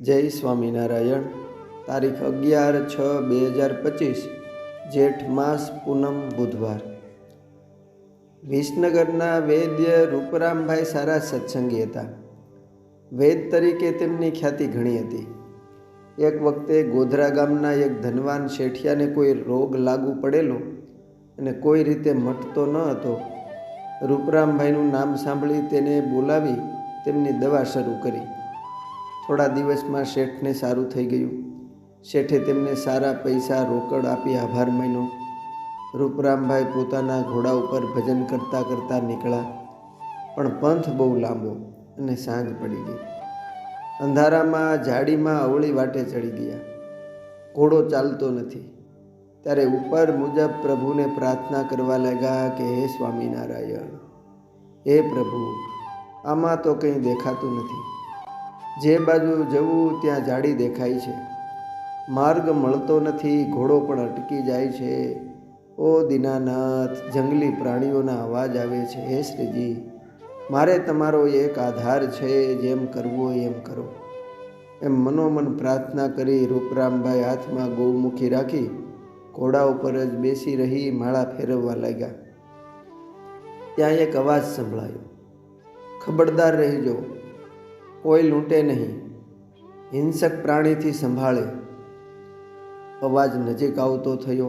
જય સ્વામિનારાયણ. તારીખ અગિયાર છ બે હજાર પચીસ, જેઠ માસ પૂનમ બુધવાર. વિસનગરના વૈદ્ય રૂપરામભાઈ સારા સત્સંગી હતા. વેદ તરીકે તેમની ખ્યાતિ ઘણી હતી. એક વખતે ગોધરા ગામના એક ધનવાન શેઠિયાને કોઈ રોગ લાગુ પડેલો અને કોઈ રીતે મટતો ન હતો, રૂપરામભાઈનું નામ સાંભળી તેને બોલાવી તેમની દવા શરૂ કરી. થોડા દિવસમાં શેઠને સારું થઈ ગયું. શેઠે તેમને સારા પૈસા, રોકડ આપી આભાર માન્યો. રૂપરામભાઈ પોતાના ઘોડા ઉપર ભજન કરતાં કરતાં નીકળ્યા. પણ પંથ બહુ લાંબો અને સાંજ પડી ગઈ. અંધારામાં ઝાડીમાં અવળી વાટે ચડી ગયા. ઘોડો ચાલતો નથી. ત્યારે ઉપર મુજબ પ્રભુને પ્રાર્થના કરવા લાગ્યા કે, હે સ્વામિનારાયણ, હે પ્રભુ, આમાં તો કંઈ દેખાતું નથી. જે બાજુ જવું ત્યાં જાડી દેખાય છે. માર્ગ મળતો નથી, ઘોડો પણ અટકી જાય છે. ઓ દીનાનાથ, જંગલી પ્રાણીઓના અવાજ આવે છે. હે શ્રીજી, મારે તમારો એક આધાર છે, જેમ કરવું એમ કરો. એમ મનોમન પ્રાર્થના કરી રૂપરામભાઈ હાથમાં ગૌમુખી રાખી ઘોડા ઉપર જ બેસી રહી માળા ફેરવવા લાગ્યા. ત્યાં એક અવાજ સંભળાયો. ખબરદાર રહેજો. કોઈ લૂંટે નહીં. હિંસક પ્રાણીથી સંભાળે. અવાજ નજીક આવતો થયો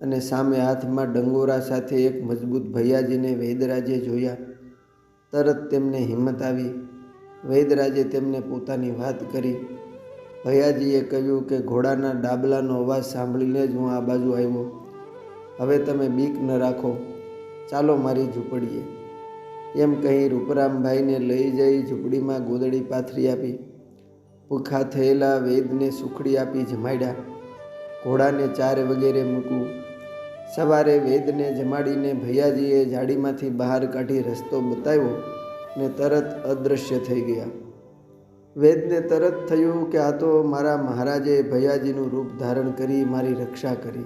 અને સામે હાથમાં ડંગોરા સાથે એક મજબૂત ભૈયાજીને વૈદરાજે જોયા. તરત તેમને હિંમત આવી. વૈદરાજે તેમને પોતાની વાત કરી. ભૈયાજીએ કહ્યું કે, ઘોડાના ડાબલાનો અવાજ સાંભળીને જ હું આ બાજુ આવ્યો. હવે તમે બીક ન રાખો. ચાલો મારી ઝૂંપડીએ. એમ કહી રૂપરામભાઈને લઈ જઈ ઝૂંપડીમાં ગોદડી પાથરી આપી. ભૂખા થયેલા વેદને સુખડી આપી જમાડ્યા. ઘોડાને ચાર વગેરે મૂકવું સવારે વેદને જમાડીને ભૈયાજીએ જાડીમાંથી બહાર કાઢી રસ્તો બતાવ્યો ને તરત અદૃશ્ય થઈ ગયા. વેદને તરત થયું કે આ તો મારા મહારાજે ભૈયાજીનું રૂપ ધારણ કરી મારી રક્ષા કરી.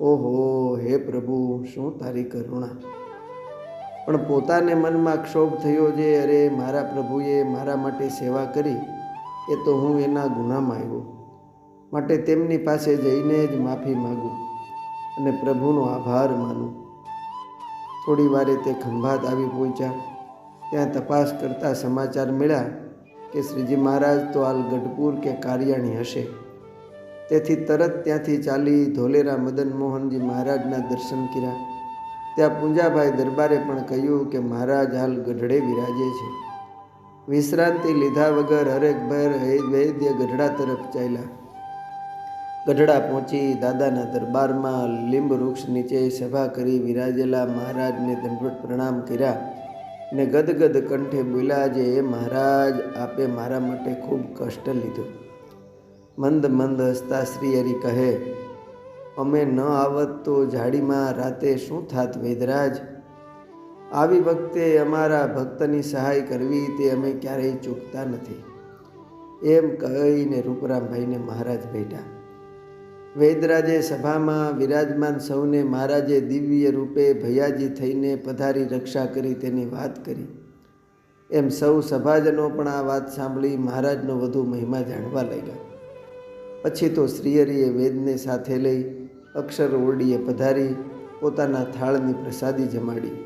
ઓહો, હે પ્રભુ, શું તારી કરુણા? પણ પોતાને મનમાં ક્ષોભ થયો જે, અરે, મારા પ્રભુએ મારા માટે સેવા કરી, એ તો હું એના ગુનામાં આવ્યો. માટે તેમની પાસે જઈને જ માફી માગું અને પ્રભુનો આભાર માનું. થોડી વારે તે ખંભાત આવી પહોંચ્યા. ત્યાં તપાસ કરતા સમાચાર મળ્યા કે શ્રીજી મહારાજ તો હાલ ગઢપુર કે કારિયાણી હશે. તેથી તરત ત્યાંથી ચાલી ધોલેરા મદન મોહનજી મહારાજના દર્શન કર્યા. ત્યાં પૂંજાભાઈ દરબારે પણ કહ્યું કે મહારાજ હાલ ગઢડે વિરાજે છે. વિશ્રાંતિ લીધા વગર હરેકભર વૈદ્ય ગઢડા તરફ ચાલ્યા. ગઢડા પહોંચી દાદાના દરબારમાં લીંબ વૃક્ષ નીચે સભા કરી વિરાજેલા મહારાજને દંડવટ પ્રણામ કર્યા ને ગદગદ કંઠે બોલ્યા જે એ મહારાજ, આપે મારા માટે ખૂબ કષ્ટ લીધું. મંદ મંદ હસતા શ્રી હરિ કહે અમે ન આવત તો જાડીમાં રાતે શું થાત વેદરાજ? આવી વખતે અમારા ભક્તની સહાય કરવી તે અમે ક્યારેય ચૂકતા નથી. એમ કહીને રૂપરામભાઈને મહારાજ ભેટા વેદરાજે સભામાં વિરાજમાન સૌને મહારાજે દિવ્ય રૂપે ભૈયાજી થઈને પધારી રક્ષા કરી તેની વાત કરી. એમ સૌ સભાજનો પણ આ વાત સાંભળી મહારાજનો વધુ મહિમા જાણવા લાગ્યા. પછી તો શ્રીહરિએ વેદને સાથે લઈ અક્ષર ઓરડીએ પધારી પોતાના થાળની પ્રસાદી જમાડી.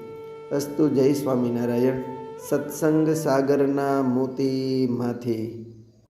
અસ્તુ જય સ્વામિનારાયણ સત્સંગ સાગરના મોતીમાંથી.